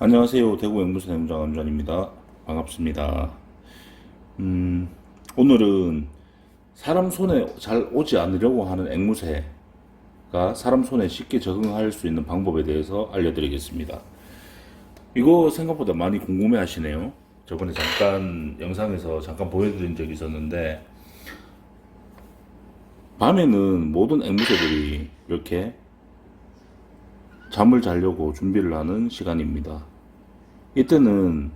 안녕하세요. 대구 앵무새 농장 암전입니다. 반갑습니다. 음, 오늘은 사람 손에 잘 오지 않으려고 하는 앵무새가 사람 손에 쉽게 적응할 수 있는 방법에 대해서 알려드리겠습니다. 이거 생각보다 많이 궁금해 하시네요. 저번에 잠깐 영상에서 잠깐 보여드린 적이 있었는데, 밤에는 모든 앵무새들이 이렇게 잠을 자려고 준비를 하는 시간입니다. 이때는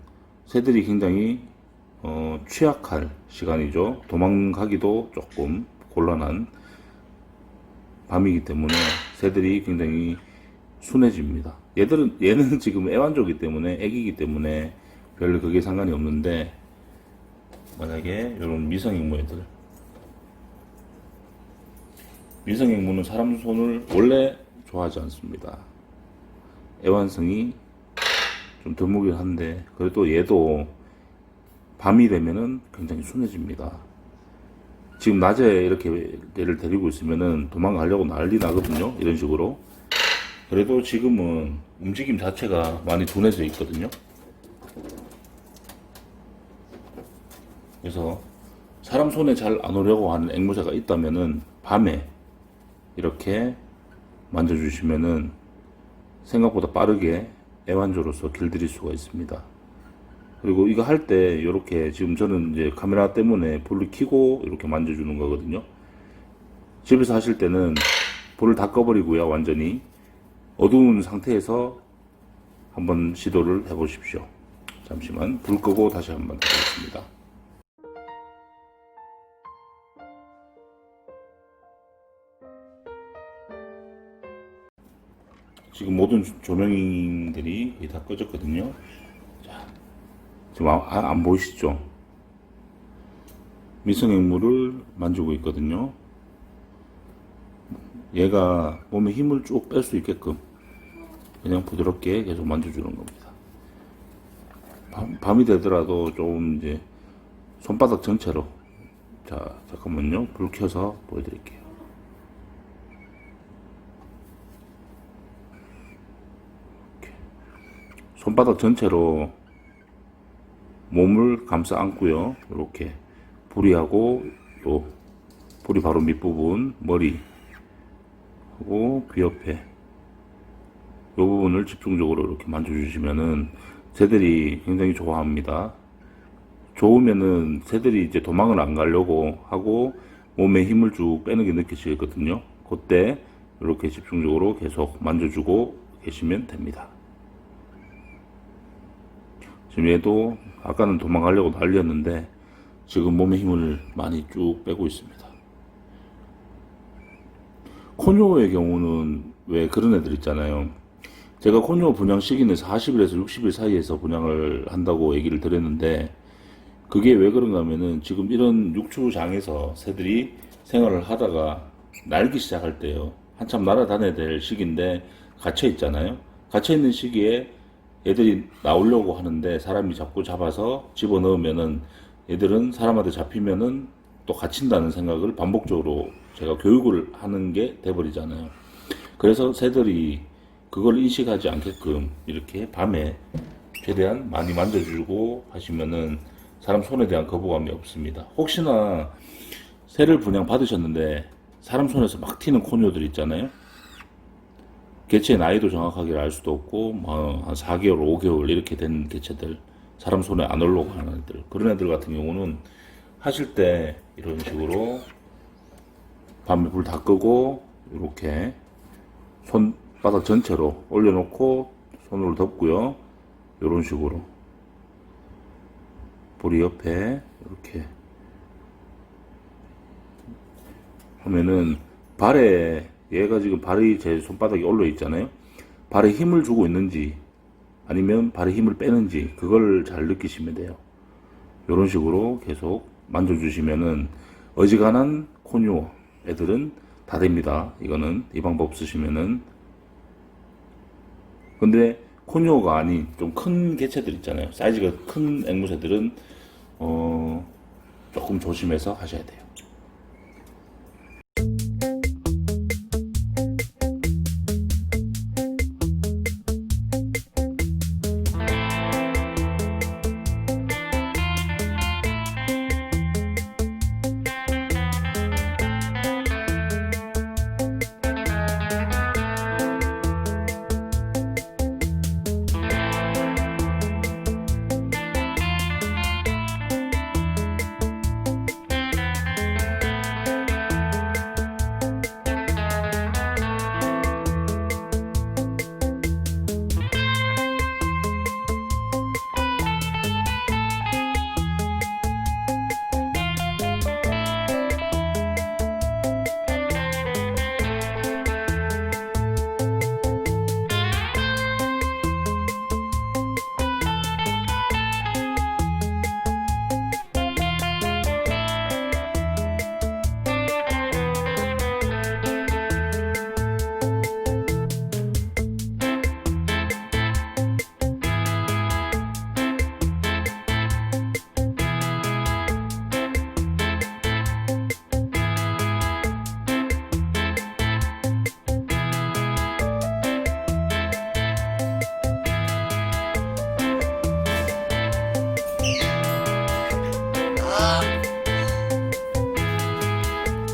새들이 굉장히 어, 취약할 시간이죠. 도망가기도 조금 곤란한 밤이기 때문에 새들이 굉장히 순해집니다. 얘들은 얘는 지금 애완조기 때문에 애기이기 때문에 별로 그게 상관이 없는데 만약에 이런 미성앵무 애들 미성앵무는 사람 손을 원래 좋아하지 않습니다. 애완성이 좀 드물긴 한데 그래도 얘도 밤이 되면은 굉장히 순해집니다. 지금 낮에 이렇게 얘를 데리고 있으면은 도망가려고 난리 나거든요. 이런 식으로. 그래도 지금은 움직임 자체가 많이 둔해져 있거든요. 그래서 사람 손에 잘 안 오려고 하는 앵무새가 있다면은 밤에 이렇게 만져주시면은 생각보다 빠르게 애완조로서 길들일 수가 있습니다. 그리고 이거 할 때 이렇게 지금 저는 이제 카메라 때문에 불을 켜고 이렇게 만져주는 거거든요. 집에서 하실 때는 불을 다 꺼버리고요, 완전히 어두운 상태에서 한번 시도를 해보십시오. 잠시만 불 끄고 다시 한번 해보겠습니다. 지금 모든 조명들이 다 꺼졌거든요. 자, 지금 아- 아- 안 보이시죠? 미성앵무를 만지고 있거든요. 얘가 몸에 힘을 쭉 뺄 수 있게끔 그냥 부드럽게 계속 만져주는 겁니다. 밤, 밤이 되더라도 좀 이제 손바닥 전체로 자 잠깐만요 불 켜서 보여드릴게요. 손바닥 전체로 몸을 감싸 안고요. 이렇게 부리하고 또 부리 바로 밑부분 머리 하고 귀 옆에 이 부분을 집중적으로 이렇게 만져주시면은 새들이 굉장히 좋아합니다. 좋으면은 새들이 이제 도망을 안 가려고 하고 몸에 힘을 쭉 빼는 게 느껴지거든요. 그때 이렇게 집중적으로 계속 만져주고 계시면 됩니다. 지금 얘도 아까는 도망가려고 난리였는데 지금 몸에 힘을 많이 쭉 빼고 있습니다. 코뇨의 경우는 왜 그런 애들 있잖아요. 제가 코뇨 분양 시기는 40일에서 60일 사이에서 분양을 한다고 얘기를 드렸는데 그게 왜 그런가 하면은 지금 이런 육추장에서 새들이 생활을 하다가 날기 시작할 때요. 한참 날아다녀야 될 시기인데 갇혀 있잖아요. 갇혀 있는 시기에 얘들이 나오려고 하는데 사람이 자꾸 잡아서 집어 넣으면은 얘들은 사람한테 잡히면은 또 갇힌다는 생각을 반복적으로 제가 교육을 하는 게 돼버리잖아요. 그래서 새들이 그걸 인식하지 않게끔 이렇게 밤에 최대한 많이 만져주고 하시면은 사람 손에 대한 거부감이 없습니다. 혹시나 새를 분양 받으셨는데 사람 손에서 막 튀는 코뇨들 있잖아요. 개체 나이도 정확하게 알 수도 없고 뭐한 4개월, 5개월 이렇게 된 개체들 사람 손에 안 올라오고 하는 애들. 그런 애들 같은 경우는 하실 때 이런 식으로 밤에 불 다 끄고 이렇게 손바닥 전체로 올려놓고 손으로 덮고요. 이런 식으로. 불이 옆에 이렇게 하면은 발에 얘가 지금 발이 제 손바닥에 올려 있잖아요. 발에 힘을 주고 있는지 아니면 발에 힘을 빼는지 그걸 잘 느끼시면 돼요. 이런 식으로 계속 만져주시면은 어지간한 코뇨 애들은 다 됩니다. 이거는 이 방법 쓰시면은 근데 코뇨가 아닌 좀 큰 개체들 있잖아요. 사이즈가 큰 앵무새들은 어 조금 조심해서 하셔야 돼요.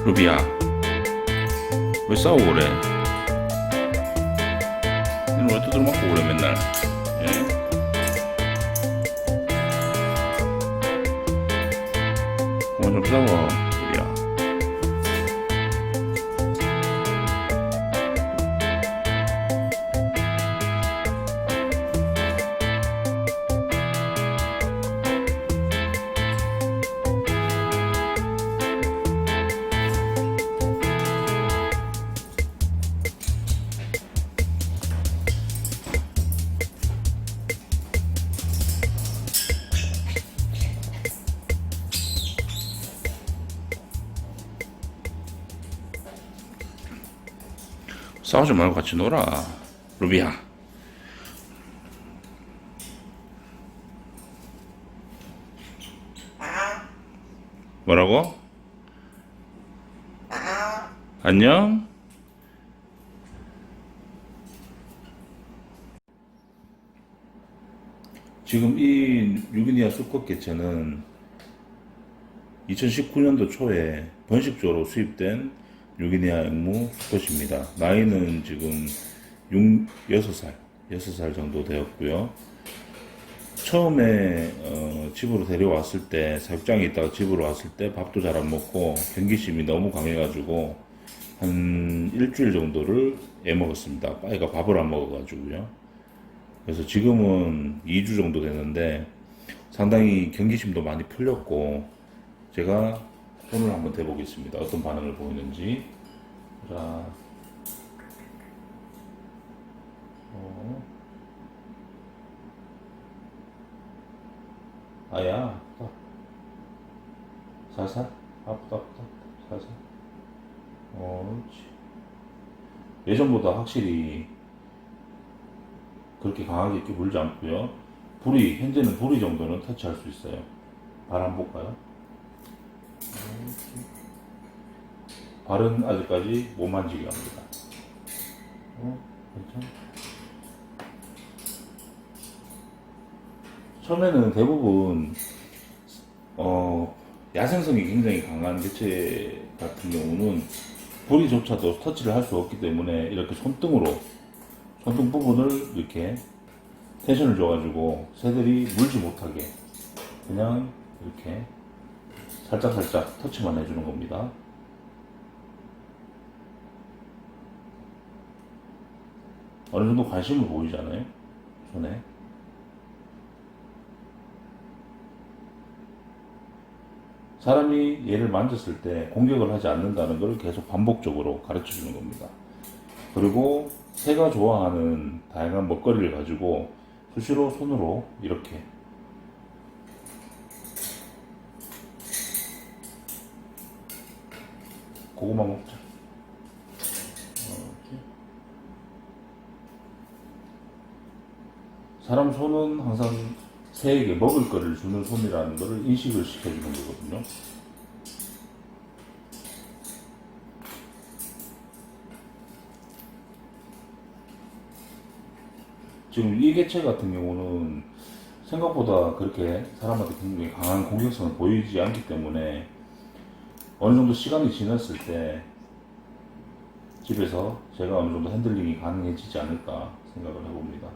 루비야, 왜 싸우고 그래? 너는 왜 두드려 맞고 그래 맨날? 예? 그만 좀 싸워, 싸우지 말고 같이 놀아, 루비야. 뭐라고? 안녕? 지금 이 유기니아 수컷 개체는 2019년도 초에 번식적으로 수입된 유기니아 앵무 수컷입니다. 나이는 지금 6, 6살, 6살 정도 되었고요. 처음에 어, 집으로 데려왔을 때 사육장에 있다가 집으로 왔을 때 밥도 잘 안 먹고 경기심이 너무 강해가지고 한 일주일 정도를 애 먹었습니다. 빠이가 밥을 안 먹어가지고요. 그래서 지금은 2주 정도 되는데 상당히 경기심도 많이 풀렸고 제가 손을 한번 대보겠습니다. 어떤 반응을 보이는지. 자, 어. 아야, 아프다. 살살? 아프다, 아프다. 살살. 어, 옳지. 예전보다 확실히 그렇게 강하게 이렇게 물지 않고요. 불이, 현재는 불이 정도는 터치할 수 있어요. 발 한번 볼까요? 발은 아직까지 못 만지게 합니다. 어, 괜찮아. 처음에는 대부분 어, 야생성이 굉장히 강한 개체 같은 경우는 부리조차도 터치를 할 수 없기 때문에 이렇게 손등으로 손등 부분을 이렇게 텐션을 줘가지고 새들이 물지 못하게 그냥 이렇게 살짝살짝 터치만 해주는 겁니다. 어느 정도 관심을 보이잖아요. 손에. 사람이 얘를 만졌을 때 공격을 하지 않는다는 것을 계속 반복적으로 가르쳐 주는 겁니다. 그리고 새가 좋아하는 다양한 먹거리를 가지고 수시로 손으로 이렇게 고구마 먹자. 이렇게. 사람 손은 항상 새에게 먹을 거를 주는 손이라는 것을 인식을 시켜주는 거거든요. 지금 이 개체 같은 경우는 생각보다 그렇게 사람한테 굉장히 강한 공격성을 보이지 않기 때문에 어느 정도 시간이 지났을 때 집에서 제가 어느 정도 핸들링이 가능해지지 않을까 생각을 해봅니다.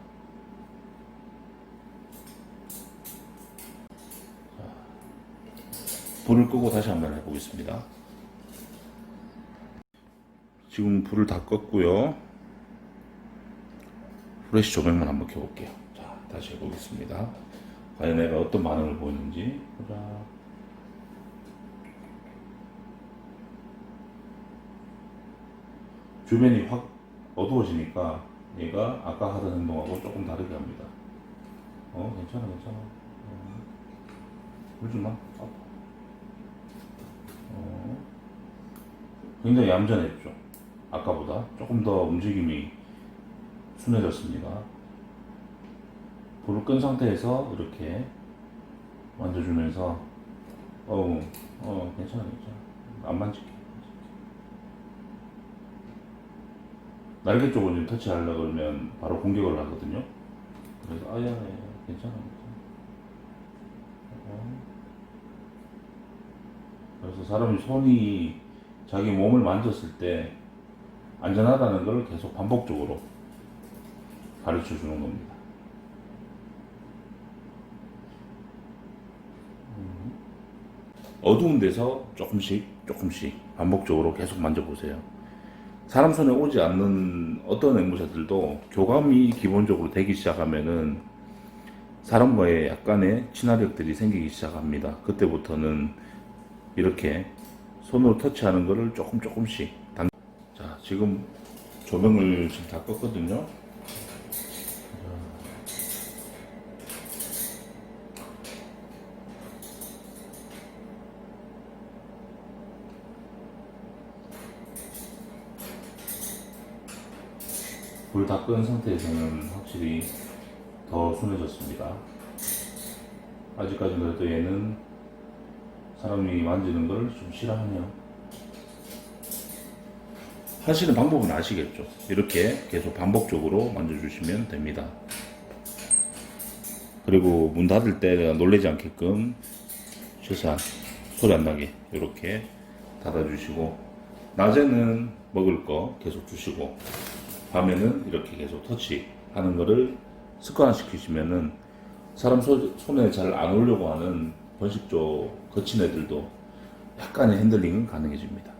불을 끄고 다시 한번 해보겠습니다. 지금 불을 다 껐고요. 프레시 조명만 한번 켜볼게요. 자, 다시 해보겠습니다. 과연 애가 어떤 반응을 보이는지 보자. 주변이 확 어두워지니까 얘가 아까 하던 행동하고 조금 다르게 합니다. 어, 괜찮아, 괜찮아. 어. 울지 마. 어. 굉장히 얌전했죠. 아까보다 조금 더 움직임이 순해졌습니다. 불을 끈 상태에서 이렇게 만져주면서 어우 어 괜찮아 괜찮아 안 만질게 날개 쪽을 좀 터치하려고 그러면 바로 공격을 하거든요 그래서 아야 괜찮아 괜찮아 어. 그래서 사람이 손이 자기 몸을 만졌을 때 안전하다는 걸 계속 반복적으로 가르쳐 주는 겁니다. 음. 어두운 데서 조금씩 조금씩 반복적으로 계속 만져보세요. 사람 손에 오지 않는 어떤 앵무새들도 교감이 기본적으로 되기 시작하면은 사람과의 약간의 친화력들이 생기기 시작합니다. 그때부터는 이렇게 손으로 터치하는 거를 조금 조금씩 당... 자 지금 조명을 지금 다 껐거든요. 불다 끄는 상태에서는 확실히 더 순해졌습니다. 아직까지 그래도 얘는 사람이 만지는 걸 좀 싫어하네요. 하시는 방법은 아시겠죠? 이렇게 계속 반복적으로 만져주시면 됩니다. 그리고 문 닫을 때 내가 놀라지 않게끔 최소한 소리 안 나게 이렇게 닫아주시고 낮에는 먹을 거 계속 주시고 밤에는 이렇게 계속 터치하는 거를 습관화시키시면은 사람 소- 손에 잘 안 오려고 하는 번식조 거친 애들도 약간의 핸들링은 가능해집니다.